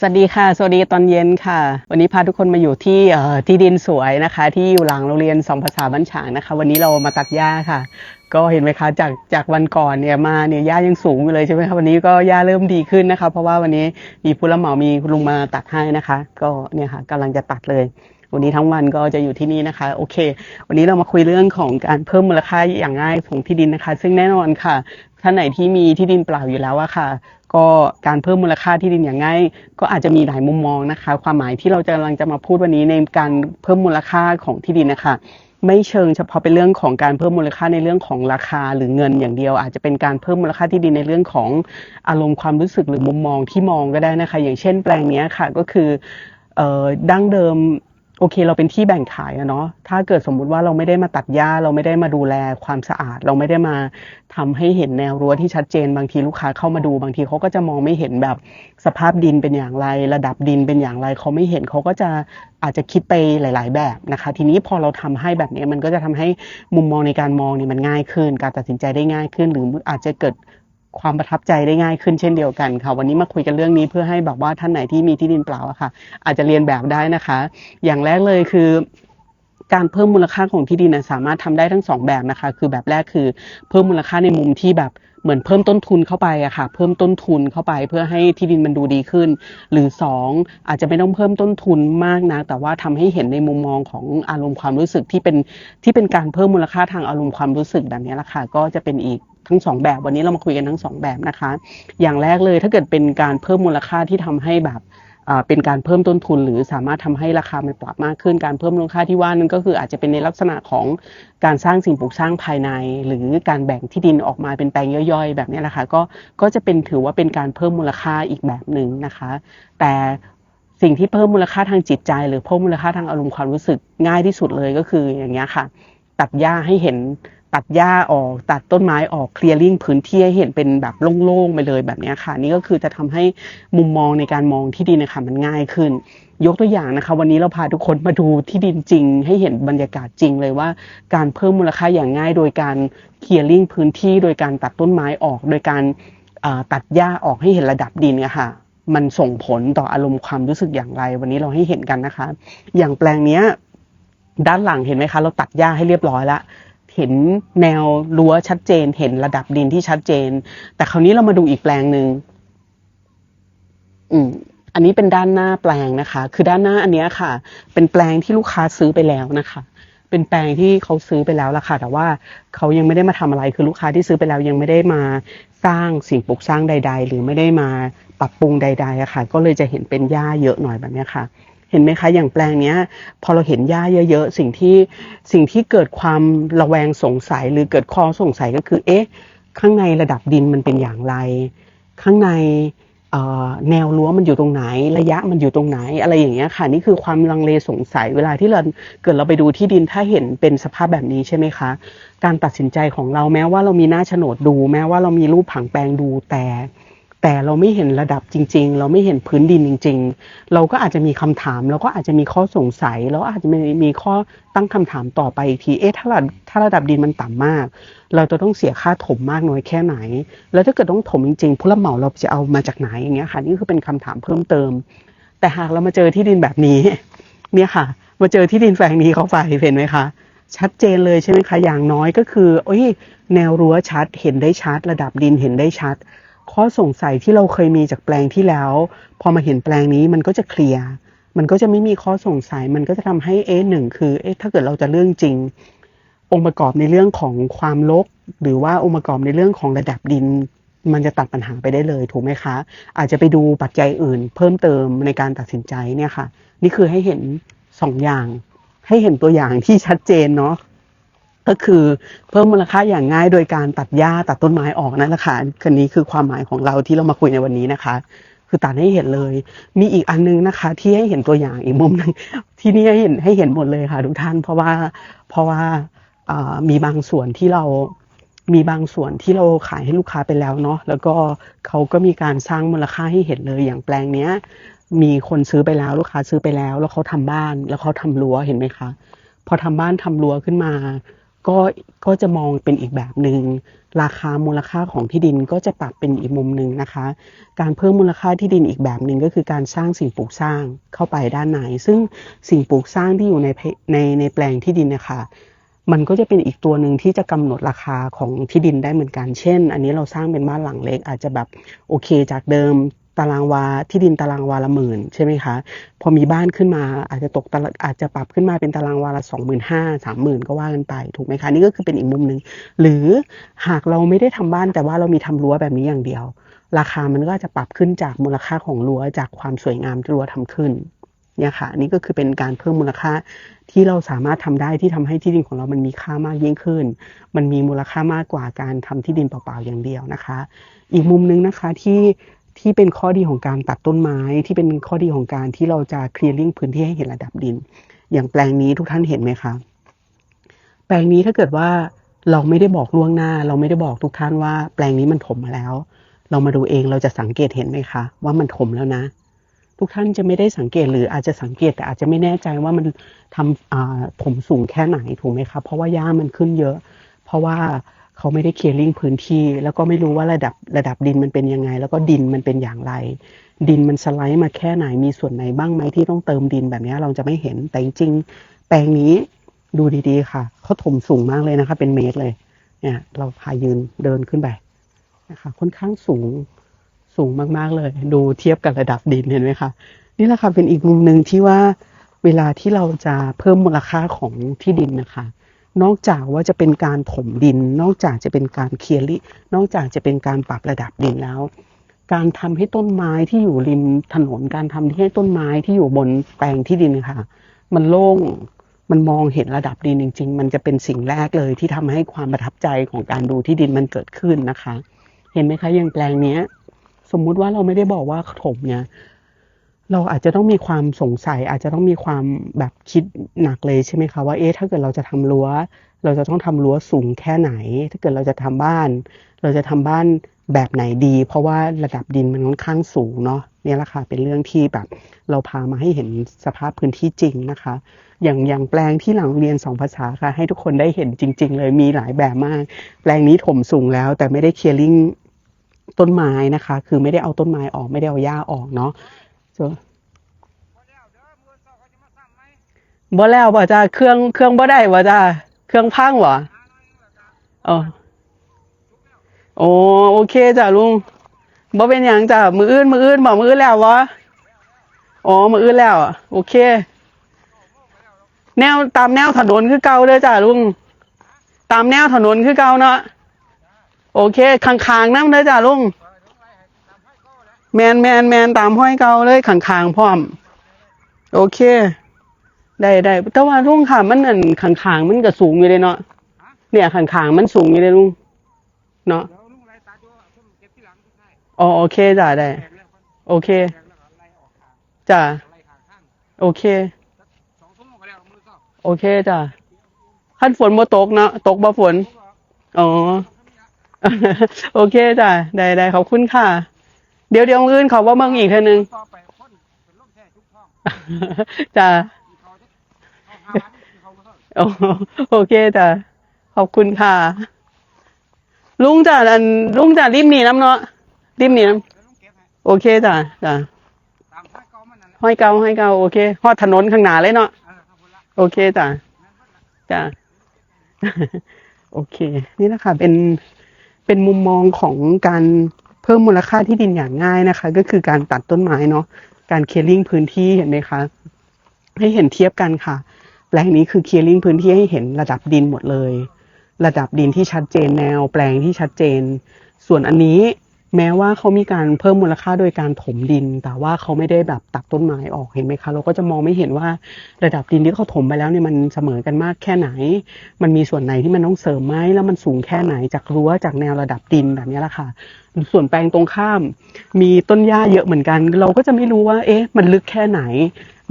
สวัสดีค่ะ สวัสดีตอนเย็นค่ะ วันนี้พาทุกคนมาอยู่ที่ที่ดินสวยนะคะ ที่อยู่หลังโรงเรียนสองภาษาบ้านฉางนะคะ วันนี้เรามาตัดหญ้าค่ะ ก็เห็นไหมคะจากจากวันก่อนเนี่ยมาเนี่ยหญ้ายังสูงอยู่เลยใช่ไหมคะวันนี้ก็หญ้าเริ่มดีขึ้นนะคะ เพราะว่าวันนี้มีผู้รับเหมามีคุณลุงมาตัดให้นะคะ ก็เนี่ยค่ะกำลังจะตัดเลยวันนี้ทั้งวันก็จะอยู่ที่นี่นะคะ โอเค วันนี้เรามาคุยเรื่องของการเพิ่มมูลค่าอย่างง่ายของที่ดินนะคะ ซึ่งแน่นอนค่ะท่านไหนที่มีที่ดินเปล่าอยู่แล้วอะค่ะ ก็การเพิ่มมูลค่าที่ดินอย่างง่ายก็อาจจะมีหลายมุมมองนะคะ ความหมายที่เราจะกำลังจะมาพูดวันนี้ในการเพิ่มมูลค่าของที่ดินนะคะไม่เชิงเฉพาะเป็นเรื่องของการเพิ่มมูลค่าในเรื่องของราคาหรือเงินอย่างเดียว อาจจะเป็นการเพิ่มมูลค่าที่ดินในเรื่องของอารมณ์ความรู้สึกหรือมุมมองที่มองก็ได้นะคะ อย่างเช่นแปลงนี้ค่ะก็คือออดั้งเดิม โอเค เราเป็นที่แบ่งขายอะเนาะถ้าเกิดสมมุติว่าเราไม่ได้มาตัดหญ้าเราไม่ได้มาดูแลความสะอาด เราไม่ได้มาทำให้เห็นแนวรั้วที่ชัดเจนบางทีลูกค้าเข้ามาดูบางทีเขาก็จะมองไม่เห็นแบบสภาพดินเป็นอย่างไร ระดับดินเป็นอย่างไรเขาไม่เห็นเขาก็จะอาจจะคิดไปหลาย ๆ แบบนะคะ ทีนี้พอเราทำให้แบบนี้มันก็จะทำให้มุมมองในการมองเนี่ยมันง่ายขึ้น การตัดสินใจได้ง่ายขึ้น หรืออาจจะเกิด ความประทับใจได้ง่ายขึ้นเช่นเดียวกันค่ะ วันนี้มาคุยกันเรื่องนี้เพื่อให้แบบว่าท่านไหนที่มีที่ดินเปล่าอะค่ะ อาจจะเรียนแบบได้นะคะ อย่างแรกเลยคือการเพิ่มมูลค่าของที่ดินสามารถทำได้ทั้งสองแบบนะคะ คือแบบแรกคือเพิ่มมูลค่าในมุมที่แบบเหมือนเพิ่มต้นทุนเข้าไปอะค่ะ เพิ่มต้นทุนเข้าไปเพื่อให้ที่ดินมันดูดีขึ้น หรือสองอาจจะไม่ต้องเพิ่มต้นทุนมากนะแต่ว่าทำให้เห็นในมุมมองของอารมณ์ความรู้สึกที่เป็นที่เป็นการเพิ่มมูลค่าทางอารมณ์ความรู้สึกแบบนี้แหละค่ะก็จะเป็นอีก ทั้งสองแบบ วันนี้เรามาคุยกันทั้งสองแบบนะคะ อย่างแรกเลยถ้าเกิดเป็นการเพิ่มมูลค่าที่ทำให้แบบเป็นการเพิ่มต้นทุน หรือสามารถทำให้ราคามันปรับมากขึ้น การเพิ่มมูลค่าที่ว่านั้นก็คืออาจจะเป็นในลักษณะของการสร้างสิ่งปลูกสร้างภายใน หรือการแบ่งที่ดินออกมาเป็นแปลงย่อยๆ แบบนี้แหละค่ะก็ก็จะเป็นถือว่าเป็นการเพิ่มมูลค่าอีกแบบหนึ่งนะคะ แต่สิ่งที่เพิ่มมูลค่าทางจิตใจ หรือเพิ่มมูลค่าทางอารมณ์ความรู้สึกง่ายที่สุดเลยก็คืออย่างเงี้ยค่ะ ตัดหญ้าให้เห็น ตัดหญ้าออกตัดต้นไม้ออกเคลียร์ลิงพื้นที่ให้เห็นเป็นแบบโล่งๆไปเลยแบบนี้ค่ะ นี่ก็คือจะทำให้มุมมองในการมองที่ดินนะคะมันง่ายขึ้น ยกตัวอย่างนะคะ วันนี้เราพาทุกคนมาดูที่ดินจริง ให้เห็นบรรยากาศจริงเลยว่า การเพิ่มมูลค่าอย่างง่าย โดยการเคลียร์ลิงพื้นที่ โดยการตัดต้นไม้ออก โดยการตัดหญ้าออกให้เห็นระดับดินอะค่ะมันส่งผลต่ออารมณ์ความรู้สึกอย่างไร วันนี้เราให้เห็นกันนะคะ อย่างแปลงเนี้ยด้านหลังเห็นไหมคะ เราตัดหญ้าให้เรียบร้อยแล้ว เห็นแนวรั้วชัดเจน เห็นระดับดินที่ชัดเจน แต่คราวนี้เรามาดูอีกแปลงหนึ่งอืม อันนี้เป็นด้านหน้าแปลงนะคะ คือด้านหน้าอันเนี้ยค่ะ เป็นแปลงที่ลูกค้าซื้อไปแล้วนะคะ เป็นแปลงที่เขาซื้อไปแล้วละค่ะ แต่ว่าเขายังไม่ได้มาทำอะไร คือลูกค้าที่ซื้อไปแล้วยังไม่ได้มาสร้างสิ่งปลูกสร้างใด ๆ หรือไม่ได้มาปรับปรุงใดๆอะค่ะ ก็เลยจะเห็นเป็นหญ้าเยอะหน่อยแบบนี้ค่ะ เห็นไหมคะ อย่างแปลงเนี้ย พอเราเห็นหญ้าเยอะๆ สิ่งที่สิ่งที่เกิดความระแวงสงสัยหรือเกิดข้อสงสัยก็คือ เอ๊ะ ข้างในระดับดินมันเป็นอย่างไร ข้างในแนวรั้วมันอยู่ตรงไหน ระยะมันอยู่ตรงไหน อะไรอย่างเงี้ยค่ะ นี่คือความลังเลสงสัยเวลาที่เราเกิดเราไปดูที่ดินถ้าเห็นเป็นสภาพแบบนี้ใช่ไหมคะ การตัดสินใจของเราแม้ว่าเรามีหน้าโฉนดดู แม้ว่าเรามีรูปผังแปลงดูแต่ แต่เราไม่เห็นระดับจริง ๆ เราไม่เห็นพื้นดินจริง ๆ เราก็อาจจะมีคำถาม เราก็อาจจะมีข้อสงสัยแล้วอาจจะมีมีข้อตั้งคำถามต่อไปอีกที เอ๊ะถ้าระถ้าระดับดินมันต่ำมาก เราจะต้องเสียค่าถมมากน้อยแค่ไหน แล้วถ้าเกิดต้องถมจริงๆผู้รับเหมาเราจะเอามาจากไหนอย่างเงี้ยค่ะ นี่คือเป็นคำถามเพิ่มเติม แต่หากเรามาเจอที่ดินแบบนี้ เนี่ยค่ะ มาเจอที่ดินแปลงนี้เข้าไปเห็นไหมคะชัดเจนเลยใช่ไหมคะ อย่างน้อยก็คือ โอ้ย แนวรั้วชัด เห็นได้ชัด ระดับดินเห็นได้ชัด ข้อสงสัยที่เราเคยมีจากแปลงที่แล้ว พอมาเห็นแปลงนี้มันก็จะเคลียร์มันก็จะไม่มีข้อสงสัย มันก็จะทำให้เอ๊ะหนึ่งคือเอ๊ะถ้าเกิดเราจะเรื่องจริง องค์ประกอบในเรื่องของความลกหรือว่าองค์ประกอบในเรื่องของระดับดิน มันจะตัดปัญหาไปได้เลยถูกไหมคะ อาจจะไปดูปัจจัยอื่น เพิ่มเติมในการตัดสินใจเนี่ยค่ะ นี่คือให้เห็นสองอย่าง ให้เห็นตัวอย่างที่ชัดเจนเนาะ ก็คือเพิ่มมูลค่าอย่างง่ายโดยการตัดหญ้าตัดต้นไม้ออกนั่นแหละค่ะคันนี้คือความหมายของเราที่เรามาคุยในวันนี้นะคะ คือตัดให้เห็นเลย มีอีกอันนึงนะคะ ที่ให้เห็นตัวอย่างอีกมุมหนึงที่นี่ให้เห็นให้เห็นหมดเลยค่ะ ทุกท่านเพราะว่าเพราะว่าามีบางส่วนที่เรามีบางส่วนที่เราขายให้ลูกค้าไปแล้วเนาะแล้วก็เขาก็มีการสร้างมูลค่าให้เห็นเลยอย่างแปลงเนี้ย มีคนซื้อไปแล้วลูกค้าซื้อไปแล้ว แล้วเขาทำบ้านแล้วเขาทำรั้วเห็นไหมคะพอทำบ้านทำรั้วขึ้นมา ก็ก็จะมองเป็นอีกแบบหนึ่งราคามูลค่าของที่ดินก็จะปรับเป็นอีกมุมหนึ่งนะคะ การเพิ่มมูลค่าที่ดินอีกแบบหนึ่งก็คือการสร้างสิ่งปลูกสร้างเข้าไปด้านในซึ่งสิ่งปลูกสร้างที่อยู่ในในในแปลงที่ดินนะคะมันก็จะเป็นอีกตัวหนึ่งที่จะกำหนดราคาของที่ดินได้เหมือนกัน เช่น อันนี้เราสร้างเป็นบ้านหลังเล็กอาจจะแบบโอเคจากเดิม ตารางวาที่ดินตารางวาละหมื่นใช่ไหมคะ พอมีบ้านขึ้นมาอาจจะตกตอาจจะปรับขึ้นมาเป็นตารางวาละสองหมื่นห้าสามหมื่นก็ว่ากันไปถูกไหมคะนี่ก็คือเป็นอีกมุมหนึ่งหรือหากเราไม่ได้ทำบ้านแต่ว่าเรามีทำรั้วแบบนี้อย่างเดียว ราคามันก็จะปรับขึ้นจากมูลค่าของรั้วจากความสวยงามที่รั้วทำขึ้นเนี่ยค่ะนี่ก็คือเป็นการเพิ่มมูลค่าที่เราสามารถทำได้ที่ทำให้ที่ดินของเรามันมีค่ามากยิ่งขึ้น มันมีมูลค่ามากกว่าการทำที่ดินเปล่าๆอย่างเดียวนะคะ อีกมุมหนึงนะคะที่ ที่เป็นข้อดีของการตัดต้นไม้ที่เป็นข้อดีของการที่เราจะเคลียร์ลิงพื้นที่ให้เห็นระดับดิน อย่างแปลงนี้ทุกท่านเห็นไหมคะแปลงนี้ถ้าเกิดว่าเราไม่ได้บอกล่วงหน้า เราไม่ได้บอกทุกท่านว่า แปลงนี้มันถมมาแล้ว เรามาดูเองเราจะสังเกตเห็นไหมคะ ว่ามันถมแล้วนะ ทุกท่านจะไม่ได้สังเกตหรืออาจจะสังเกตแต่อาจจะไม่แน่ใจว่ามันทำถมสูงแค่ไหนถูกไหมคะเพราะว่าหญ้ามันขึ้นเยอะ เพราะว่า เขาไม่ได้เคลียร์ลิงพื้นที่ แล้วก็ไม่รู้ว่าระดับระดับดินมันเป็นยังไง แล้วก็ดินมันเป็นอย่างไร ดินมันสไลด์มาแค่ไหนมีส่วนไหนบ้างไหมที่ต้องเติมดินแบบนี้เราจะไม่เห็นแต่จริงแปลงนี้ดูดีๆค่ะเขาถมสูงมากเลยนะคะ เป็นเมตรเลย เนี่ย เราพายืนเดินขึ้นไปนะคะค่อนข้างสูงสูงมากๆเลย ดูเทียบกับระดับดินเห็นไหมคะนี่แหละค่ะเป็นอีกมุมหนึ่งที่ว่าเวลาที่เราจะเพิ่มมูลค่าของที่ดินนะคะ นอกจากว่าจะเป็นการถมดิน นอกจากจะเป็นการเคลียร์ลินอกจากจะเป็นการปรับระดับดินแล้ว การทำให้ต้นไม้ที่อยู่ริมถนนการทำให้ต้นไม้ที่อยู่บนแปลงที่ดินค่ะ มันโล่งมันมองเห็นระดับดินจริง ๆ มันจะเป็นสิ่งแรกเลยที่ทำให้ความประทับใจของการดูที่ดินมันเกิดขึ้นนะคะ เห็นไหมคะอย่างแปลงเนี้ย สมมุติว่าเราไม่ได้บอกว่าถมเนี่ย เราอาจจะต้องมีความสงสัย อาจจะต้องมีความแบบคิดหนักเลยใช่ไหมคะว่าเอ๊ะถ้าเกิดเราจะทำรั้ว เราจะต้องทำรั้วสูงแค่ไหน ถ้าเกิดเราจะทำบ้าน เราจะทำบ้านแบบไหนดี เพราะว่าระดับดินมันค่อนข้างสูงเนาะเนี่ยแหละค่ะเป็นเรื่องที่แบบเราพามาให้เห็นสภาพพื้นที่จริงนะคะ อย่างอย่างแปลงที่หลังเรียนสองภาษาค่ะ ให้ทุกคนได้เห็นจริง ๆ เลยมีหลายแบบมาก แปลงนี้ถมสูงแล้ว แต่ไม่ได้เคลียร์ลิงต้นไม้นะคะ คือไม่ได้เอาต้นไม้ออกไม่ได้เอาหญ้าออกเนาะ สวนบ่แล้วบ่จ้าเครื่องเครื่องบ่ได้บ่จ้าเครื่องพังบ่เออโอ้โอเคจ้ะลุงบ่เป็นหยังจ้ะมืออื่นมืออื่นบ่มืออื่นแล้วบ่อ๋อมืออื่นแล้วอะโอเค แนวตามแนวถนนคือเก่าเด้อจ้ะลุงตามแนวถนนคือเก่าเนาะโอเคข้างๆนำเด้อจ้ะลุง แมนแมนแมนตามห้อยเก่าเลยข้างๆพร้อม โอเค ได้ได้แต่ว่าลุงค่ะ มันนั่นข้างๆมันก็สูงอยู่เลยเนาะเนี่ยข้างๆมันสูงอยู่เลยลุงเนาะอ๋อโอเคจ้ะได้ โอเคแตกแล้วก็ไล่ออกทางจ้ะไล่ข้าโอเค โอเคจ้ะขั้นฝนบ่ตกเนาะตกบ่ฝนอกอ๋อ โอเคจ้ะได้ได้ขอบคุณค่ะ เดี๋ยวเดี๋ยวมื้ออื่นเขาว่าเมืองอีกเท่านึงต่อไปคนเป็นลมแท้ทุกท้องจ้ะมีเขาจะเขาหาร้านมีเขาก็เท่าโอโอเคจ้ะขอบคุณค่ะ ลุงจ้ะอันลุงจ้ะริมนี่น้ำเนาะริมนี่น้ำเดี๋ยวลุงเก็บให้โอเคจ้ะจ้ะตามห้อยเก่ามันนั่นแหละห้อยเกาห้อยเกาโอเคฮอดถนนข้างหน้าเลยเนาะ เออครับผมละโอเคจ้ะนั่นมันละจ้ะ โอเค นี่นะคะเป็นเป็นมุมมองของการ เพิ่มมูลค่าที่ดินอย่างง่ายนะคะ ก็คือการตัดต้นไม้เนาะการเคลียร์ลิงพื้นที่เห็นไหมคะให้เห็นเทียบกันค่ะแปลงนี้คือเคลียร์ลิงพื้นที่ให้เห็นระดับดินหมดเลย ระดับดินที่ชัดเจนแนว แปลงที่ชัดเจน ส่วนอันนี้ แม้ว่าเขามีการเพิ่มมูลค่าโดยการถมดิน แต่ว่าเขาไม่ได้แบบตัดต้นไม้ออกเห็นไหมคะ เราก็จะมองไม่เห็นว่าระดับดินที่เขาถมไปแล้วเนี่ยมันเสมอกันมากแค่ไหน มันมีส่วนไหนที่มันต้องเสริมไหมแล้วมันสูงแค่ไหนจากรั้วจากแนวระดับดินแบบนี้แหละค่ะ ส่วนแปลงตรงข้าม มีต้นหญ้าเยอะเหมือนกัน เราก็จะไม่รู้ว่า เอ๊ะ มันลึกแค่ไหน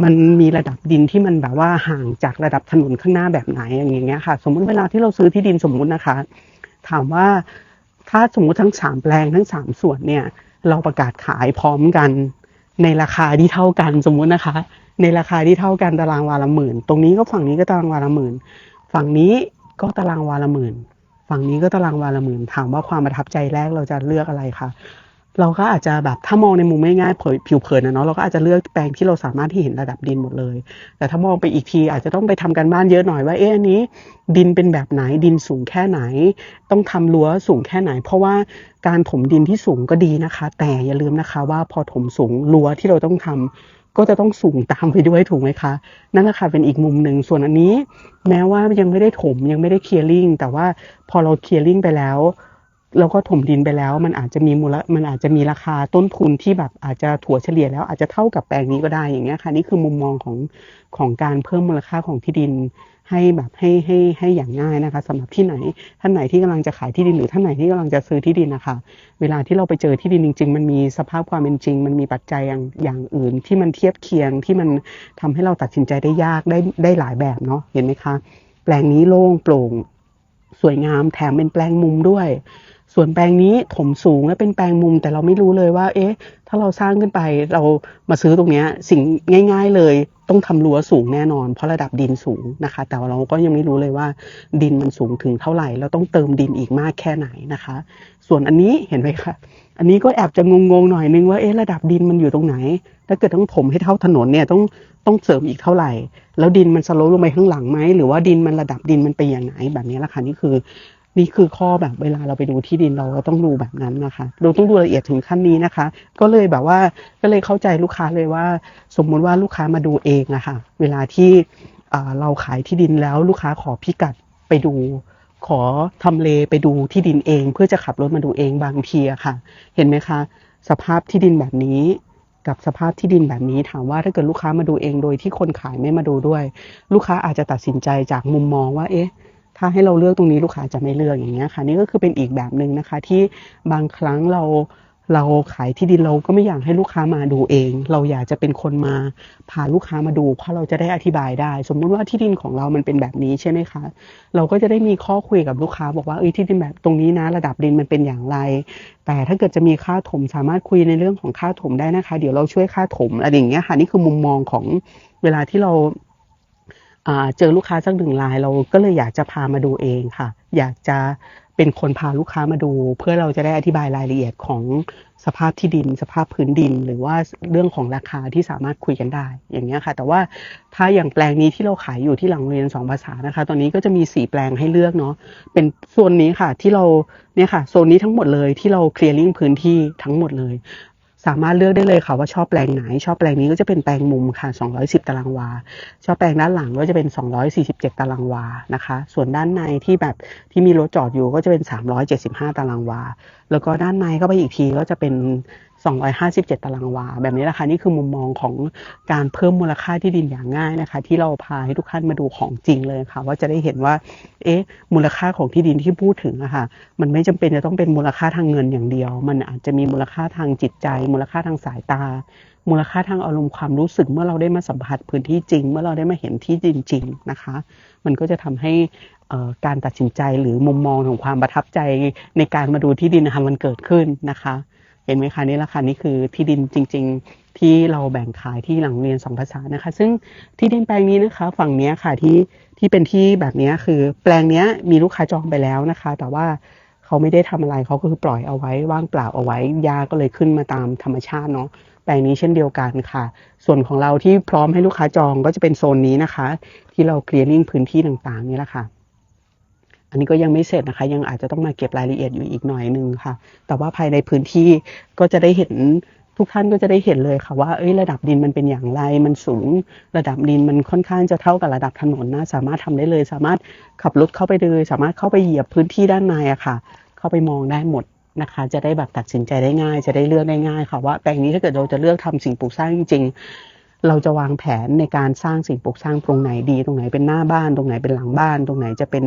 มันมีระดับดินที่มันแบบว่าห่างจากระดับถนนข้างหน้าแบบไหนอย่างเงี้ยค่ะ สมมติเวลาที่เราซื้อที่ดินสมมุตินะคะ ถามว่า ถ้าสมมติทั้งสามแปลงทั้งสามส่วนเนี่ย เราประกาศขายพร้อมกัน ในราคาที่เท่ากันสมมุตินะคะ ในราคาที่เท่ากันตารางวาละหมื่น ตรงนี้ก็ฝั่งนี้ก็ตารางวาละหมื่น ฝั่งนี้ก็ตารางวาละหมื่น ฝั่งนี้ก็ตารางวาละหมื่น ถามว่าความประทับใจแรกเราจะเลือกอะไรคะ เราก็อาจจะแบบถ้ามองในมุมง่ายๆเผยผิวเผินนะเนาะเราก็อาจจะเลือกแปลงที่เราสามารถที่เห็นระดับดินหมดเลย แต่ถ้ามองไปอีกทีอาจจะต้องไปทำกันบ้านเยอะหน่อยว่าเอ๊ะอันนี้ ดินเป็นแบบไหนดินสูงแค่ไหน ต้องทำรั้วสูงแค่ไหน เพราะว่าการถมดินที่สูงก็ดีนะคะ แต่อย่าลืมนะคะว่าพอถมสูงรั้วที่เราต้องทำก็จะต้องสูงตามไปด้วยถูกไหมคะ นั่นแหละค่ะเป็นอีกมุมหนึ่งส่วนอันนี้ แม้ว่ายังไม่ได้ถมยังไม่ได้เคลียร์ลิงแต่ว่าพอเราเคลียร์ลิงไปแล้ว แล้วก็ถมดินไปแล้ว มันอาจจะมีมูลมันอาจจะมีราคาต้นทุนที่แบบอาจจะถั่วเฉลี่ยแล้วอาจจะเท่ากับแปลงนี้ก็ได้อย่างเงี้ยค่ะนี่คือมุมมองของของการเพิ่มมูลค่าของที่ดินให้แบบให้ให้ให้อย่างง่ายนะคะสำหรับที่ไหนท่านไหนที่กำลังจะขายที่ดินหรือท่านไหนที่กำลังจะซื้อที่ดินนะคะเวลาที่เราไปเจอที่ดินจริง ๆ มันมีสภาพความเป็นจริง มันมีปัจจัยอย่างอย่างอื่น ที่มันเทียบเคียงที่มันทำให้เราตัดสินใจได้ยากได้ได้หลายแบบเนาะเห็นไหมคะ แปลงนี้โล่งโปร่ง สวยงามแถมเป็นแปลงมุมด้วย ส่วนแปลงนี้ถมสูงและเป็นแปลงมุม แต่เราไม่รู้เลยว่า เอ๊ะ ถ้าเราสร้างขึ้นไปเรามาซื้อตรงเนี้ยสิ่งง่าย ๆเลยต้องทำรั้วสูงแน่นอน เพราะระดับดินสูงนะคะ แต่ว่าเราก็ยังไม่รู้เลยว่าดินมันสูงถึงเท่าไหร่ เราต้องเติมดินอีกมากแค่ไหนนะคะ ส่วนอันนี้เห็นไหมคะอันนี้ก็แอบจะงงๆหน่อยนึงว่าเอ๊ะระดับดินมันอยู่ตรงไหน ถ้าเกิดต้องถมให้เท่าถนนเนี่ยต้องต้องเสริมอีกเท่าไหร่ แล้วดินมันสโลปลงไปข้างหลังไหมหรือว่าดินมันระดับดินมันไปอย่างไหนแบบนี้ละค่ะนี่คือ นี่คือข้อแบบเวลาเราไปดูที่ดินเราก็ต้องดูแบบนั้นนะคะ เราต้องดูละเอียดถึงขั้นนี้นะคะ ก็เลยแบบว่าก็เลยเข้าใจลูกค้าเลยว่า สมมุติว่าลูกค้ามาดูเองอะค่ะ เวลาที่เราขายที่ดินแล้วลูกค้าขอพิกัดไปดูขอทำเลไปดูที่ดินเอง เพื่อจะขับรถมาดูเองบางทีอะค่ะ เห็นไหมคะ สภาพที่ดินแบบนี้ กับสภาพที่ดินแบบนี้ถามว่าถ้าเกิดลูกค้ามาดูเองโดยที่คนขายไม่มาดูด้วย ลูกค้าอาจจะตัดสินใจจากมุมมองว่า เอ๊ะ ถ้าให้เราเลือกตรงนี้ลูกค้าจะไม่เลือกอย่างเงี้ยค่ะ นี่ก็คือเป็นอีกแบบหนึ่งนะคะ ที่บางครั้งเราเราขายที่ดินเราก็ไม่อยากให้ลูกค้ามาดูเอง เราอยากจะเป็นคนมาพาลูกค้ามาดู เพราะเราจะได้อธิบายได้ สมมุติว่าที่ดินของเรามันเป็นแบบนี้ใช่ไหมคะ เราก็จะได้มีข้อคุยกับลูกค้า บอกว่าเอ้ยที่ดินแบบตรงนี้นะ ระดับดินมันเป็นอย่างไร แต่ถ้าเกิดจะมีค่าถมสามารถคุยในเรื่องของค่าถมได้นะคะ เดี๋ยวเราช่วยค่าถมอะไรอย่างเงี้ยค่ะนี่คือมุมมองของเวลาที่เราอ่า เจอลูกค้าสักหนึ่งรายเราก็เลยอยากจะพามาดูเองค่ะ อยากจะเป็นคนพาลูกค้ามาดู เพื่อเราจะได้อธิบายรายละเอียดของสภาพที่ดิน สภาพพื้นดิน หรือว่าเรื่องของราคาที่สามารถคุยกันได้ อย่างเงี้ยค่ะ แต่ว่าถ้าอย่างแปลงนี้ที่เราขายอยู่ที่หลังเรียนสองภาษานะคะ ตอนนี้ก็จะมีสี่แปลงให้เลือกเนาะเป็นโซนนี้ค่ะที่เราเนี่ยค่ะโซนนี้ทั้งหมดเลยที่เราเคลียร์ลิงพื้นที่ทั้งหมดเลย สามารถเลือกได้เลยค่ะว่าชอบแปลงไหน ชอบแปลงนี้ก็จะเป็นแปลงมุมค่ะ 210 ตารางวา ชอบแปลงด้านหลังก็จะเป็น 247 ตารางวานะคะ ส่วนด้านในที่แบบที่มีรถจอดอยู่ก็จะเป็น 375 ตารางวา แล้วก็ด้านในก็ไปอีกทีก็จะเป็น 257 ตารางวา แบบนี้แหละคะนี่คือมุมมองของการเพิ่มมูลค่าที่ดินอย่างง่ายนะคะ ที่เราพาให้ทุกท่านมาดูของจริงเลยค่ะ ว่าจะได้เห็นว่า เอ๊ะ มูลค่าของที่ดินที่พูดถึงอะค่ะ มันไม่จำเป็นจะต้องเป็นมูลค่าทางเงินอย่างเดียว มันอาจจะมีมูลค่าทางจิตใจ มูลค่าทางสายตา มูลค่าทางอารมณ์ความรู้สึกเมื่อเราได้มาสัมผัสพื้นที่จริง เมื่อเราได้มาเห็นที่ดินจริงนะคะ มันก็จะทำให้การตัดสินใจหรือมุมมองของความประทับใจในการมาดูที่ดินนะคะมันเกิดขึ้นนะคะ เห็นไหมคะนี่แหละค่ะนี่คือที่ดินจริง ๆ ที่เราแบ่งขายที่หลังเรียนสองภาษานะคะ ซึ่งที่ดินแปลงนี้นะคะ ฝั่งนี้ค่ะที่ที่เป็นที่แบบนี้คือแปลงนี้มีลูกค้าจองไปแล้วนะคะ แต่ว่าเขาไม่ได้ทำอะไรเขาก็คือปล่อยเอาไว้ว่างเปล่าเอาไว้หญ้าก็เลยขึ้นมาตามธรรมชาติเนาะแปลงนี้เช่นเดียวกันค่ะ ส่วนของเราที่พร้อมให้ลูกค้าจองก็จะเป็นโซนนี้นะคะ ที่เราเคลียร์ลิงพื้นที่ต่างๆนี่แหละค่ะ อันนี้ก็ยังไม่เสร็จนะคะ ยังอาจจะต้องมาเก็บรายละเอียดอยู่อีกหน่อยนึงค่ะ แต่ว่าภายในพื้นที่ก็จะได้เห็นทุกท่านก็จะได้เห็นเลยค่ะว่าเอ้ยระดับดินมันเป็นอย่างไร มันสูง ระดับดินมันค่อนข้างจะเท่ากับระดับถนนนะ สามารถทำได้เลย สามารถขับรถเข้าไปเลยสามารถเข้าไปเหยียบพื้นที่ด้านในอะค่ะ เข้าไปมองได้หมดนะคะ จะได้แบบตัดสินใจได้ง่าย จะได้เลือกได้ง่ายค่ะว่าแปลงนี้ถ้าเกิดเราจะเลือกทำสิ่งปลูกสร้างจริงๆเราจะวางแผนในการสร้างสิ่งปลูกสร้างตรงไหนดี ตรงไหนเป็นหน้าบ้าน ตรงไหนเป็นหลังบ้าน ตรงไหนจะเป็น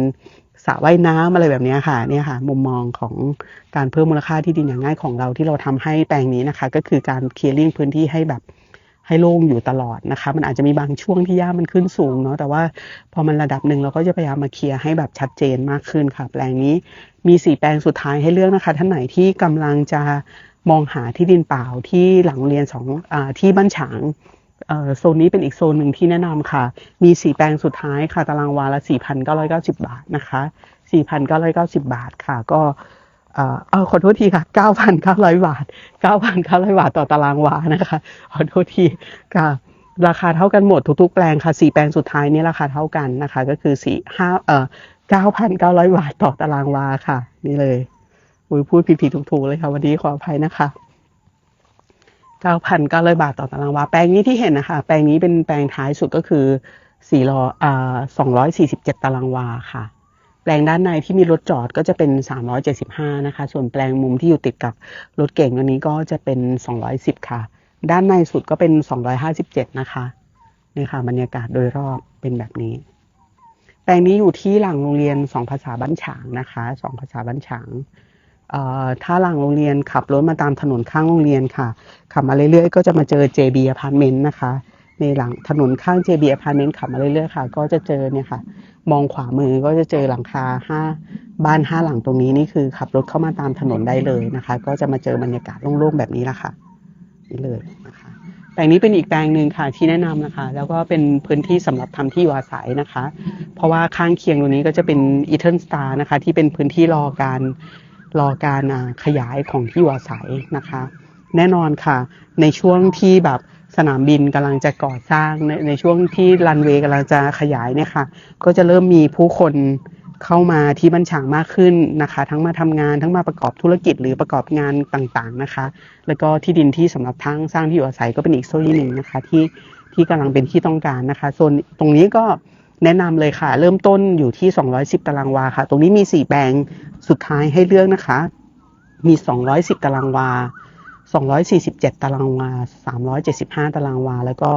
สระว่ายน้ำอะไรแบบนี้ค่ะเนี่ยค่ะ มุมมองของการเพิ่มมูลค่าที่ดินอย่างง่ายของเราที่เราทำให้แปลงนี้นะคะ ก็คือการเคลียร์ลิงพื้นที่ให้แบบให้โล่งอยู่ตลอดนะคะ มันอาจจะมีบางช่วงที่หญ้ามันขึ้นสูงเนาะแต่ว่าพอมันระดับหนึ่งเราก็จะพยายามมาเคลียร์ให้แบบชัดเจนมากขึ้นค่ะ แปลงนี้มีสี่แปลงสุดท้ายให้เลือกนะคะ ท่านไหนที่กำลังจะมองหาที่ดินเปล่าที่หลังเรียนสองอที่บ้านฉาง โซนนี้เป็นอีกโซนหนึ่งที่แนะนำค่ะ มีสีแปลงสุดท้ายค่ะ ตารางวาละสี่พันเก้าร้อยเก้าสิบาทนะคะสี่พันเก้าร้อยเก้าสิบาทค่ะ ก็เออขอโทษทีค่ะเก้าพันเก้าร้อยบาทเก้าพันเก้าร้อยบาทต่อตารางวานะคะ ขอโทษทีค่ะ ราคาเท่ากันหมดทุกๆ แปลงค่ะสีแปลงสุดท้ายนี้ราคาเท่ากันนะคะ ก็คือสีห้าเอ่อเก้าพันเก้าร้อยบาทต่อตารางวาค่ะ นี่เลยอุ้ยพูดผิดๆถูกๆเลยค่ะ วันนี้ขออภัยนะคะ เก้าพันเก้าร้อยบาทต่อตารางวา แปลงนี้ที่เห็นนะคะ แปลงนี้เป็นแปลงท้ายสุดก็คือสี่รออ่าสองร้อยสี่สิบเจ็ดตารางวาค่ะ แปลงด้านในที่มีรถจอดก็จะเป็นสามร้อยเจ็ดสิบห้านะคะ ส่วนแปลงมุมที่อยู่ติดกับรถเก่งอันนี้ก็จะเป็นสองร้อยสิบค่ะ ด้านในสุดก็เป็นสองร้อยห้าสิบเจ็ดนะคะนี่ค่ะบรรยากาศโดยรอบเป็นแบบนี้ แปลงนี้อยู่ที่หลังโรงเรียนสองภาษาบ้านฉางนะคะสองภาษาบ้านฉาง ถ้าหลังโรงเรียนขับรถมาตามถนนข้างโรงเรียนค่ะขับมาเรื่อยๆ ก็จะมาเจอ JB Apartment นะคะ ในหลังถนนข้าง JB Apartment ขับมาเรื่อยๆค่ะ ก็จะเจอเนี่ยค่ะ มองขวามือก็จะเจอหลังคาห้าบ้านห้าหลังตรงนี้นี่คือขับรถเข้ามาตามถนนได้เลยนะคะ ก็จะมาเจอบรรยากาศโล่งๆแบบนี้ละค่ะนี่เลยนะคะแปลงนี้เป็นอีกแปลงหนึ่งค่ะที่แนะนำนะคะ แล้วก็เป็นพื้นที่สำหรับทำที่อยู่อาศัยนะคะ เพราะว่าข้างเคียงตรงนี้ก็จะเป็น e t e r n Star นะคะ ที่เป็นพื้นที่รอการ รอการขยายของที่อยู่อาศัยนะคะ แน่นอนค่ะ ในช่วงที่แบบสนามบินกำลังจะก่อสร้างในในช่วงที่รันเวย์กำลังจะขยายเนี่ยค่ะ ก็จะเริ่มมีผู้คนเข้ามาที่บัญชางมากขึ้นนะคะ ทั้งมาทำงานทั้งมาประกอบธุรกิจหรือประกอบงานต่างๆนะคะ แล้วก็ที่ดินที่สำหรับทั้งสร้างที่อยู่อาศัยก็เป็นอีกโซนหนึ่งนะคะ ที่ที่กำลังเป็นที่ต้องการนะคะโซนตรงนี้ก็ แนะนำเลยค่ะ เริ่มต้นอยู่ที่ 210 ตารางวาค่ะ ตรงนี้มี 4 แปลงสุดท้ายให้เลือกนะคะ มี 210 ตารางวา 247 ตารางวา 375 ตารางวา แล้วก็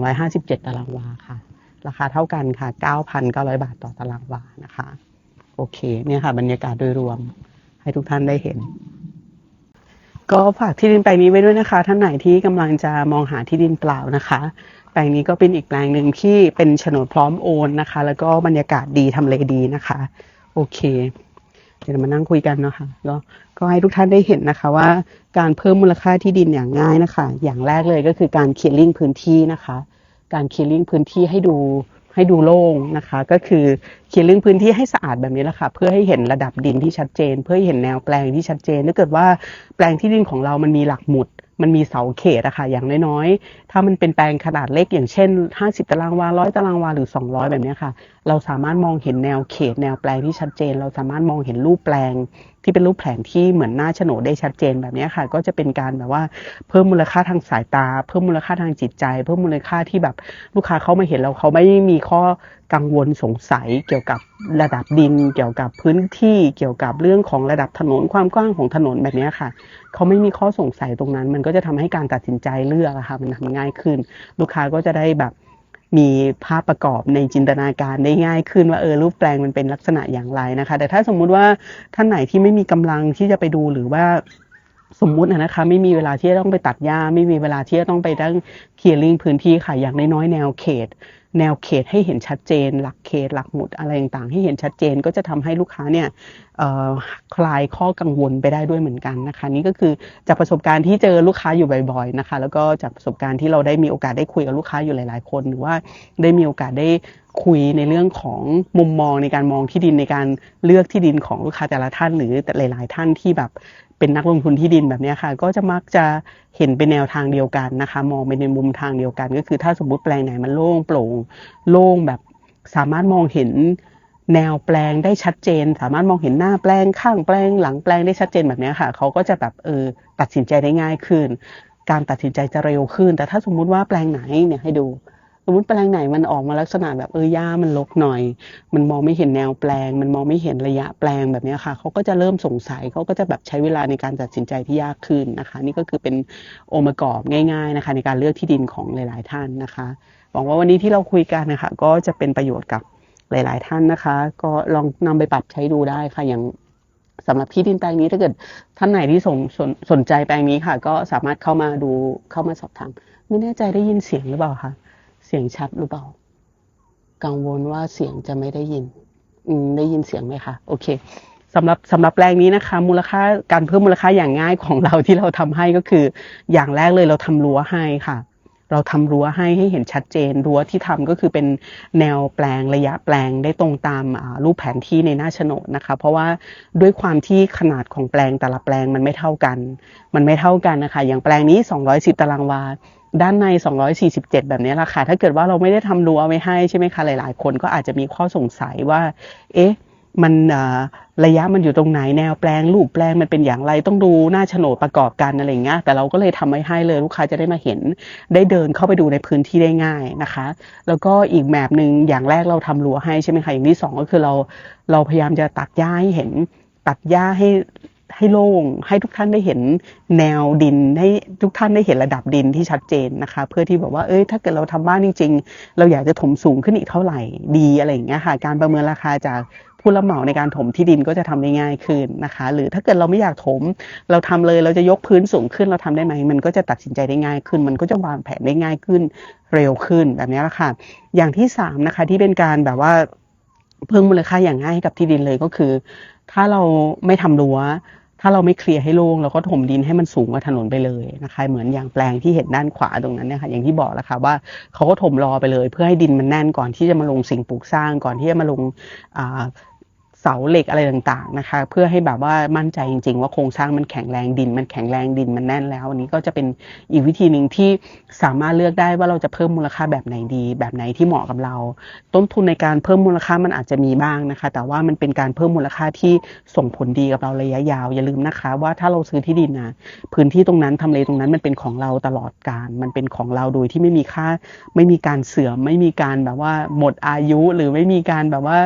257 ตารางวาค่ะ ราคาเท่ากันค่ะ 9,900 บาทต่อตารางวานะคะ โอเค เนี่ยค่ะบรรยากาศโดยรวมให้ทุกท่านได้เห็นก็ฝากที่ดินแปลงนี้ไว้ด้วยนะคะ ท่านไหนที่กำลังจะมองหาที่ดินเปล่านะคะ แปลงนี้ก็เป็นอีกแปลงหนึ่งที่เป็นโฉนดพร้อมโอนนะคะ แล้วก็บรรยากาศดีทำเลดีนะคะ โอเค เดี๋ยวมานั่งคุยกันเนาะค่ะก็ก็ให้ทุกท่านได้เห็นนะคะว่าการเพิ่มมูลค่าที่ดินอย่างง่ายนะคะ อย่างแรกเลยก็คือการเคลียร์ลิงพื้นที่นะคะ การเคลียร์ลิงพื้นที่ให้ดูให้ดูโล่งนะคะ ก็คือเคลียร์ลิงพื้นที่ให้สะอาดแบบนี้แหละค่ะ เพื่อให้เห็นระดับดินที่ชัดเจน เพื่อให้เห็นแนวแปลงที่ชัดเจนถ้าเกิดว่าแปลงที่ดินของเรามันมีหลักหมุด มันมีเสาเขตอะค่ะอย่างน้อยๆ ถ้ามันเป็นแปลงขนาดเล็กอย่างเช่น 50 ตารางวา 100 ตารางวา หรือ 200 แบบนี้ค่ะ เราสามารถมองเห็นแนวเขตแนวแปลงที่ชัดเจน เราสามารถมองเห็นรูปแปลง ที่เป็นรูปแผนที่เหมือนหน้าโฉนดได้ชัดเจนแบบนี้ค่ะ ก็จะเป็นการแบบว่าเพิ่มมูลค่าทางสายตา เพิ่มมูลค่าทางจิตใจ เพิ่มมูลค่าที่แบบลูกค้าเขามาเห็นเราเขาไม่มีข้อกังวลสงสัยเกี่ยวกับระดับดิน เกี่ยวกับพื้นที่เกี่ยวกับเรื่องของระดับถนนความกว้างของถนนแบบนี้ค่ะเขาไม่มีข้อสงสัยตรงนั้น มันก็จะทำให้การตัดสินใจเลือกอะค่ะมันทำง่ายขึ้น ลูกค้าก็จะได้แบบ มีภาพประกอบในจินตนาการได้ง่ายขึ้นว่าเออรูปแปลงมันเป็นลักษณะอย่างไรนะคะ แต่ถ้าสมมุติว่าท่านไหนที่ไม่มีกำลังที่จะไปดูหรือว่าสมมุตินะนะคะไม่มีเวลาที่จะต้องไปตัดหญ้า ไม่มีเวลาที่จะต้องไปตั้งเคลียร์ลิงพื้นที่ค่ะอย่างน้อยๆแนวเขต แนวเขตให้เห็นชัดเจน หลักเขตหลักหมุดอะไรต่างๆ ให้เห็นชัดเจนก็จะทำให้ลูกค้าเนี่ยคลายข้อกังวลไปได้ด้วยเหมือนกันนะคะ นี่ก็คือจากประสบการณ์ที่เจอลูกค้าอยู่บ่อย ๆนะคะ แล้วก็จากประสบการณ์ที่เราได้มีโอกาสได้คุยกับลูกค้าอยู่หลายๆ คน หรือว่าได้มีโอกาสได้คุยในเรื่องของมุมมองในการมองที่ดินในการเลือกที่ดินของลูกค้าแต่ละท่านหรือแต่หลาย ๆ ท่านที่แบบ เป็นนักลงทุนที่ดินแบบนี้ค่ะ ก็จะมักจะเห็นเป็นแนวทางเดียวกันนะคะ มองไปในมุมทางเดียวกัน ก็คือถ้าสมมติแปลงไหนมันโล่งโปร่งโล่งแบบสามารถมองเห็นแนวแปลงได้ชัดเจน สามารถมองเห็นหน้าแปลงข้างแปลงหลังแปลงได้ชัดเจนแบบนี้ค่ะ เขาก็จะแบบเออตัดสินใจได้ง่ายขึ้น การตัดสินใจจะเร็วขึ้น แต่ถ้าสมมุติว่าแปลงไหนเนี่ยให้ดู มมติแปลงไหนมันออกมาลักษณะแบบเออหญ้ามันรกหน่อย มันมองไม่เห็นแนวแปลง มันมองไม่เห็นระยะแปลงแบบนี้ค่ะเขาก็จะเริ่มสงสัยเขาก็จะแบบใช้เวลาในการตัดสินใจที่ยากขึ้นนะคะ นี่ก็คือเป็นองค์ประกอบง่าย ๆนะคะ ในการเลือกที่ดินของหลาย ๆ ท่านนะคะหวังว่าวันนี้ที่เราคุยกันนะคะ ก็จะเป็นประโยชน์กับหลาย ๆ ท่านนะคะ ก็ลองนำไปปรับใช้ดูได้ค่ะอย่างสำหรับที่ดินแปลงนี้ถ้าเกิดท่านไหนที่สนสนสนใจแปลงนี้ค่ะ ก็สามารถเข้ามาดูเข้ามาสอบถามไม่แน่ใจได้ยินเสียงหรือเปล่าคะ เสียงชัดหรือเปล่า กังวลว่าเสียงจะไม่ได้ยิน อืม ได้ยินเสียงไหมคะ โอเคสำหรับสำหรับแปลงนี้นะคะ มูลค่าการเพิ่มมูลค่าอย่างง่ายของเราที่เราทำให้ก็คือ อย่างแรกเลยเราทำรั้วให้ค่ะ เราทำรั้วให้ให้เห็นชัดเจนรั้วที่ทำก็คือเป็นแนวแปลงระยะแปลงได้ตรงตามรูปแผนที่ในหน้าโฉนดนะคะ เพราะว่าด้วยความที่ขนาดของแปลงแต่ละแปลงมันไม่เท่ากัน มันไม่เท่ากันนะคะ อย่างแปลงนี้ 210 ตารางวา ด้านใน 247 แบบนี้ละค่ะถ้าเกิดว่าเราไม่ได้ทำรั้วไว้ให้ใช่ไหมคะ หลาย ๆ คนก็อาจจะมีข้อสงสัยว่า เอ๊ะ มันระยะมันอยู่ตรงไหนแนวแปลงรูปแปลงมันเป็นอย่างไรต้องดูหน้าโฉนดประกอบกันอะไรเงี้ยแต่เราก็เลยทำไว้ให้เลยลูกค้าจะได้มาเห็น ได้เดินเข้าไปดูในพื้นที่ได้ง่ายนะคะ แล้วก็อีกแบบหนึ่งอย่างแรกเราทำรั้วให้ใช่ไหมคะอย่างที่สองก็คือเราเราพยายามจะตัดหญ้าให้เห็นตัดหญ้าให้ ให้โล่งให้ทุกท่านได้เห็นแนวดินให้ทุกท่านได้เห็นระดับดินที่ชัดเจนนะคะ เพื่อที่แบบว่าเอ้ยถ้าเกิดเราทำบ้านจริง ๆ เราอยากจะถมสูงขึ้นอีกเท่าไหร่ดีอะไรอย่างเงี้ยค่ะ การประเมินราคาจากผู้รับเหมาในการถมที่ดินก็จะทำได้ง่ายขึ้นนะคะ หรือถ้าเกิดเราไม่อยากถม เราทำเลยเราจะยกพื้นสูงขึ้นเราทำได้ไหมมันก็จะตัดสินใจได้ง่ายขึ้น มันก็จะวางแผนได้ง่ายขึ้นเร็วขึ้นแบบนี้ละค่ะ อย่างที่สามนะคะที่เป็นการแบบว่าเพิ่มมูลค่าอย่างง่ายให้กับที่ดินเลยก็คือ ถ้าเราไม่ทำรั้ว ถ้าเราไม่เคลียร์ให้โล่งเราก็ถมดินให้มันสูงกว่าถนนไปเลยนะคะเหมือนอย่างแปลงที่เห็นด้านขวาตรงนั้นเนี่ยค่ะอย่างที่บอกแล้วค่ะว่าเขาก็ถมรอไปเลย เพื่อให้ดินมันแน่นก่อนที่จะมาลงสิ่งปลูกสร้างก่อนที่จะมาลงอ่า เสาเหล็กอะไรต่างๆนะคะ เพื่อให้แบบว่ามั่นใจจริง ๆ ว่าโครงสร้างมันแข็งแรงดิน มันแข็งแรงดินมันแน่นแล้วอันนี้ก็จะเป็นอีกวิธีหนึ่งที่สามารถเลือกได้ว่าเราจะเพิ่มมูลค่าแบบไหนดี แบบไหนที่เหมาะกับเรา ต้นทุนในการเพิ่มมูลค่ามันอาจจะมีบ้างนะคะ แต่ว่ามันเป็นการเพิ่มมูลค่าที่ส่งผลดีกับเราระยะยาว อย่าลืมนะคะ ว่าถ้าเราซื้อที่ดินนะพื้นที่ตรงนั้นทำเลตรงนั้นมันเป็นของเราตลอดการ มันเป็นของเราโดยที่ไม่มีค่าไม่มีการเสื่อมไม่มีการแบบว่าหมดอายุหรือไม่มีการแบบว่า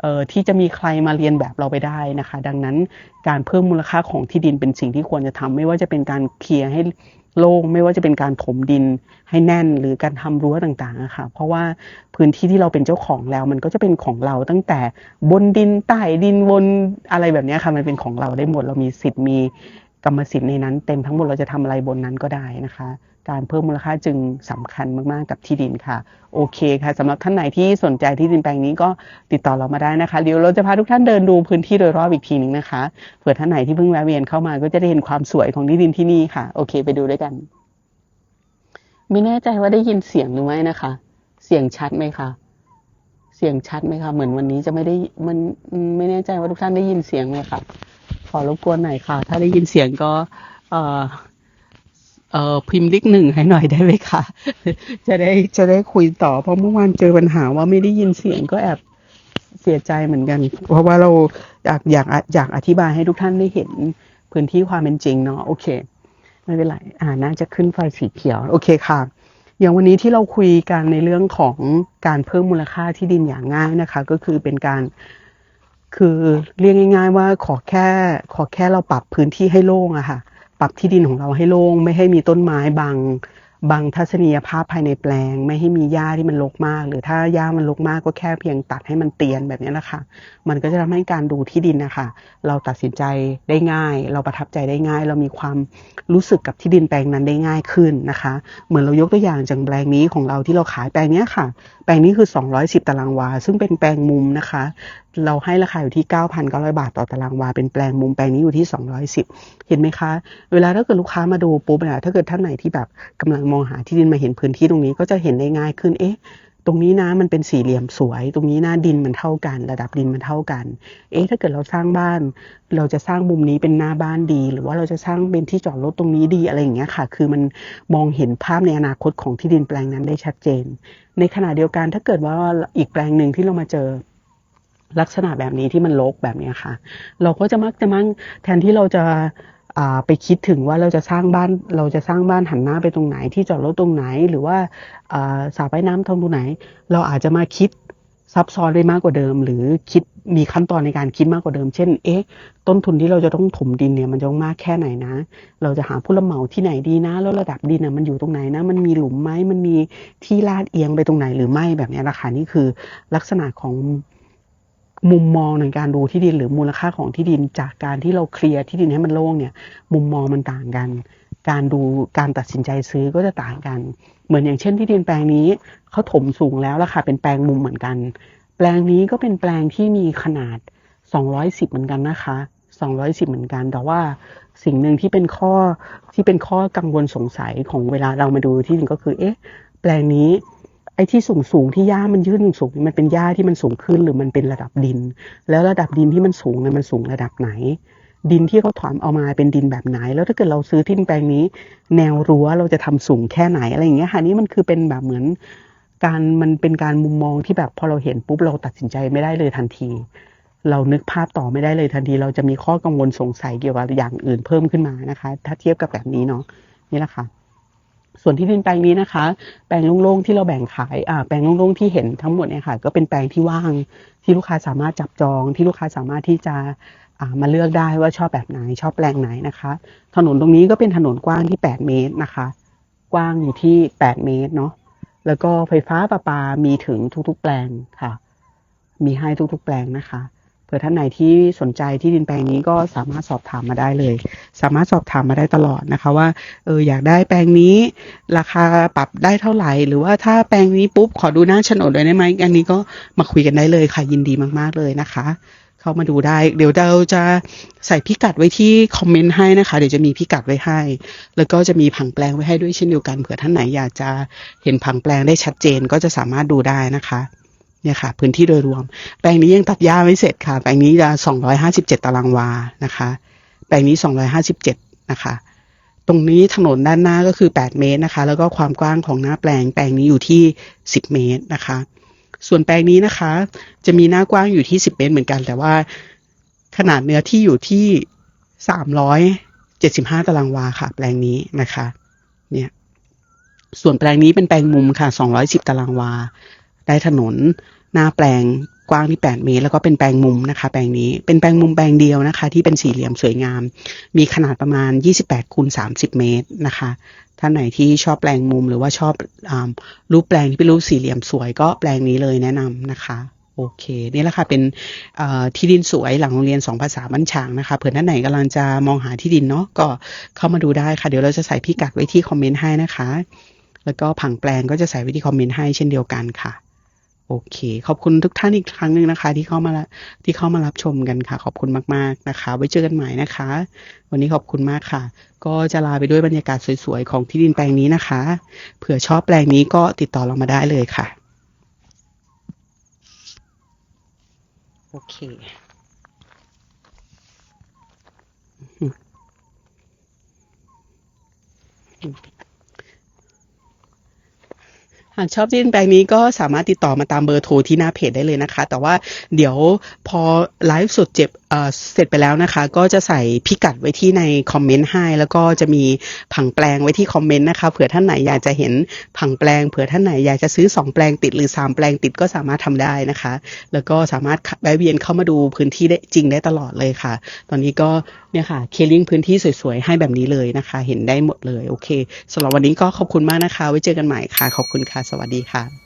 เอ่อที่จะมีใครมาเรียนแบบเราไปได้นะคะ ดังนั้นการเพิ่มมูลค่าของที่ดินเป็นสิ่งที่ควรจะทำไม่ว่าจะเป็นการเคลียร์ให้โล่งไม่ว่าจะเป็นการถมดินให้แน่นหรือการทำรั้วต่างๆนะคะเพราะว่าพื้นที่ที่เราเป็นเจ้าของแล้ว มันก็จะเป็นของเราตั้งแต่บนดินใต้ดินบนอะไรแบบนี้ค่ะมันเป็นของเราได้หมดเรามีสิทธิ์มี กรรมสิทธิ์ในนั้นเต็มทั้งหมดเราจะทำอะไรบนนั้นก็ได้นะคะ การเพิ่มมูลค่าจึงสำคัญมากๆกับที่ดินค่ะ โอเคค่ะสำหรับท่านไหนที่สนใจที่ดินแปลงนี้ก็ติดต่อเรามาได้นะคะเดี๋ยวเราจะพาทุกท่านเดินดูพื้นที่โดยรอบอีกทีหนึ่งนะคะเผื่อท่านไหนที่เพิ่งแวะเวียนเข้ามาก็จะได้เห็นความสวยของที่ดินที่นี่ค่ะ โอเคไปดูด้วยกัน ไม่แน่ใจว่าได้ยินเสียงหรือไม่นะคะ เสียงชัดไหมคะเสียงชัดไหมคะเหมือนวันนี้จะไม่ได้มันไม่แน่ใจว่าทุกท่านได้ยินเสียงไหมคะ ขอรบกวนหน่อยค่ะ ถ้าได้ยินเสียงก็ เออเออพิมพ์เลขหนึ่งให้หน่อยได้ไหมคะ จะได้จะได้คุยต่อเพราะเมื่อวานเจอปัญหาว่าไม่ได้ยินเสียงก็แอบเสียใจเหมือนกัน เพราะว่าเราอยากอยากอยากอธิบายให้ทุกท่านได้เห็นพื้นที่ความเป็นจริงเนาะโอเค ไม่เป็นไรอ่าน่าจะขึ้นไฟสีเขียว โอเคค่ะ อย่างวันนี้ที่เราคุยกันในเรื่องของการเพิ่มมูลค่าที่ดินอย่างง่ายนะคะ ก็คือเป็นการ คือเรียกง่าย ๆ ว่าขอแค่ขอแค่เราปรับพื้นที่ให้โล่งอะค่ะ ปรับที่ดินของเราให้โล่ง ไม่ให้มีต้นไม้บังบังทัศนียภาพภายในแปลง ไม่ให้มีหญ้าที่มันรกมาก หรือถ้าหญ้ามันรกมากก็แค่เพียงตัดให้มันเตียนแบบนี้แหละค่ะ มันก็จะทำให้การดูที่ดินนะคะเราตัดสินใจได้ง่าย เราประทับใจได้ง่าย เรามีความรู้สึกกับที่ดินแปลงนั้นได้ง่ายขึ้นนะคะ เหมือนเรายกตัวอย่างจากแปลงนี้ของเราที่เราขายแปลงนี้ค่ะ แปลงนี้คือ 210 ตารางวา ซึ่งเป็นแปลงมุมนะคะ เราให้ราคาอยู่ที่ 9,900 บาทต่อตารางวา เป็นแปลงมุมแปลงนี้อยู่ที่ 210 เห็นไหมคะ เวลาถ้าเกิดลูกค้ามาดูปุ๊บเนี่ยถ้าเกิดท่านไหนที่แบบกำลังมองหาที่ดินมาเห็นพื้นที่ตรงนี้ก็จะเห็นได้ง่ายขึ้น เอ๊ะ ตรงนี้นะมันเป็นสี่เหลี่ยมสวย ตรงนี้หน้าดินมันเท่ากัน ระดับดินมันเท่ากัน เอ๊ะ ถ้าเกิดเราสร้างบ้าน เราจะสร้างมุมนี้เป็นหน้าบ้านดี หรือว่าเราจะสร้างเป็นที่จอดรถตรงนี้ดีอะไรอย่างเงี้ยค่ะ คือมันมองเห็นภาพในอนาคตของที่ดินแปลงนั้นได้ชัดเจน ในขณะเดียวกันถ้าเกิดว่าอีกแปลงหนึ่งที่เรามาเจอ ลักษณะแบบนี้ที่มันรกแบบนี้ค่ะ เราก็จะมักจะมั่งแทนที่เราจะาไปคิดถึงว่าเราจะสร้างบ้านเราจะสร้างบ้านหันหน้าไปตรงไหน ที่จอดรถตรงไหน หรือว่าอ่าสระว่ายน้ำตรงไหน เราอาจจะมาคิดซับซ้อนได้มากกว่าเดิม หรือคิดมีขั้นตอนในการคิดมากกว่าเดิม เช่น เอ๊ะ ต้นทุนที่เราจะต้องถมดินเนี่ยมันจะต้องมากแค่ไหนนะ เราจะหาผู้รับเหมาที่ไหนดีนะ แล้วระดับดินน่ะมันอยู่ตรงไหนนะ มันมีหลุมไหมมันมีที่ลาดเอียงไปตรงไหนหรือไม่แบบนี้ยนะคะนี่คือลักษณะของ มุมมองในการดูที่ดินหรือมูลค่าของที่ดินจากการที่เราเคลียร์ที่ดินให้มันโล่งเนี่ย มุมมองมันต่างกัน การดูการตัดสินใจซื้อก็จะต่างกัน เหมือนอย่างเช่นที่ดินแปลงนี้เขาถมสูงแล้วล่ะค่ะเป็นแปลงมุมเหมือนกัน แปลงนี้ก็เป็นแปลงที่มีขนาด 210 เหมือนกันนะคะ210 เหมือนกัน แต่ว่าสิ่งหนึ่งที่เป็นข้อที่เป็นข้อกังวลสงสัยของเวลาเรามาดูที่หนึ่งก็คือ เอ๊ะ แปลงนี้ ไอ้ที่สูงสูงที่หญ้ามันยื่นสูงมันเป็นหญ้าที่มันสูงขึ้นหรือมันเป็นระดับดิน แล้วระดับดินที่มันสูงเนี่ยมันสูงระดับไหน ดินที่เขาถอนเอามาเป็นดินแบบไหน แล้วถ้าเกิดเราซื้อที่ดินแปลงนี้ แนวรั้วเราจะทำสูงแค่ไหนอะไรอย่างเงี้ยค่ะนี่มันคือเป็นแบบเหมือนการมันเป็นการมุมมองที่แบบพอเราเห็นปุ๊บเราตัดสินใจไม่ได้เลยทันที เรานึกภาพต่อไม่ได้เลยทันที เราจะมีข้อกังวลสงสัยเกี่ยวกับอย่างอื่นเพิ่มขึ้นมานะคะ ถ้าเทียบกับแบบนี้เนาะนี่แหละค่ะ ส่วนที่ดินแปลงนี้นะคะ แปลงโล่งๆที่เราแบ่งขายแปลงโล่งๆที่เห็นทั้งหมดเนี่ยค่ะ ก็เป็นแปลงที่ว่างที่ลูกค้าสามารถจับจองที่ลูกค้าสามารถที่จะมาเลือกได้ว่าชอบแบบไหนชอบแปลงไหนนะคะ ถนนตรงนี้ก็เป็นถนนกว้างที่ 8 เมตรนะคะ กว้างอยู่ที่ 8 เมตรเนาะแล้วก็ไฟฟ้าประปามีถึงทุกๆ แปลงค่ะ มีให้ทุกๆ แปลงนะคะเผื่อท่านไหนที่สนใจที่ดินแปลงนี้ก็สามารถสอบถามมาได้เลย สามารถสอบถามมาได้ตลอดนะคะว่าเอออยากได้แปลงนี้ราคาปรับได้เท่าไหร่ หรือว่าถ้าแปลงนี้ปุ๊บขอดูหน้าโฉนดเลยได้ไหมอันนี้ก็มาคุยกันได้เลยค่ะยินดีมาก ๆ เลยนะคะเข้ามาดูได้ เดี๋ยวเราจะใส่พิกัดไว้ที่คอมเมนต์ให้นะคะ เดี๋ยวจะมีพิกัดไว้ให้ แล้วก็จะมีผังแปลงไว้ให้ด้วยเช่นเดียวกัน เผื่อท่านไหนอยากจะเห็นผังแปลงได้ชัดเจนก็จะสามารถดูได้นะคะ เนี่ยค่ะ พื้นที่โดยรวม แปลงนี้ยังตัดหญ้าไม่เสร็จค่ะ แปลงนี้จะ 257 ตารางวา นะคะ ลงนี้ 257 นะคะ ตรงนี้ถนนด้านหน้าก็คือ 8 เมตรนะคะ แล้วก็ความกว้างของหน้าแปลง แปลงนี้อยู่ที่ 10 เมตรนะคะ ส่วนแปลงนี้นะคะ จะมีหน้ากว้างอยู่ที่ 10 เมตรเหมือนกัน แต่ว่าขนาดเนื้อที่อยู่ที่ 375 ตารางวาค่ะ แปลงนี้นะคะ เนี่ย ส่วนแปลงนี้เป็นแปลงมุมค่ะ 210 ตารางวา ได้ถนน หน้าแปลงกว้างที่ 8 เมตร แล้วก็เป็นแปลงมุมนะคะ แปลงนี้เป็นแปลงมุมแปลงเดียวนะคะ ที่เป็นสี่เหลี่ยมสวยงาม มีขนาดประมาณ 28คูณ30 เมตรนะคะท่านไหนที่ชอบแปลงมุมหรือว่าชอบอรูปแปลงที่เป็นรูปสี่เหลี่ยมสวยก็แปลงนี้เลยแนะนำนะคะโอเค นี่แหละค่ะเป็นที่ดินสวยหลังโรงเรียนสองภาษาบ้านฉางนะคะเผื่อท่านไหนกำลังจะมองหาที่ดินเนาะก็เข้ามาดูได้ค่ะ เดี๋ยวเราจะใส่พิกัดไว้ที่คอมเมนต์ให้นะคะ แล้วก็ผังแปลงก็จะใส่ไว้ที่คอมเมนต์ให้เช่นเดียวกันค่ะ โอเค ขอบคุณทุกท่านอีกครั้งหนึ่งนะคะ ที่เข้ามาที่เข้ามารับชมกันค่ะ ขอบคุณมากๆนะคะ ไว้เจอกันใหม่นะคะ วันนี้ขอบคุณมากค่ะ ก็จะลาไปด้วยบรรยากาศสวยๆของที่ดินแปลงนี้นะคะเผื่อชอบแปลงนี้ก็ติดต่อเรามาได้เลยค่ะ โอเค หากชอบที่ดินแปลงนี้ก็สามารถติดต่อมาตามเบอร์โทรที่หน้าเพจได้เลยนะคะ แต่ว่าเดี๋ยวพอไลฟ์สดเจ็บเเสร็จไปแล้วนะคะ ก็จะใส่พิกัดไว้ที่ในคอมเมนต์ให้ แล้วก็จะมีผังแปลงไว้ที่คอมเมนต์นะคะเผื่อท่านไหนอยากจะเห็นผังแปลงเผื่อท่านไหนอยากจะซื้อ 2 แปลงติดหรือ 3 แปลงติดก็สามารถทำได้นะคะ แล้วก็สามารถแวะเวียนเข้ามาดูพื้นที่ได้จริงได้ตลอดเลยค่ะ ตอนนี้ก็ เนี่ยค่ะเคลิ่งพื้นที่สวยๆ ให้แบบนี้เลยนะคะ เห็นได้หมดเลย โอเคสำหรับวันนี้ก็ขอบคุณมากนะคะ ไว้เจอกันใหม่ค่ะ ขอบคุณค่ะ สวัสดีค่ะ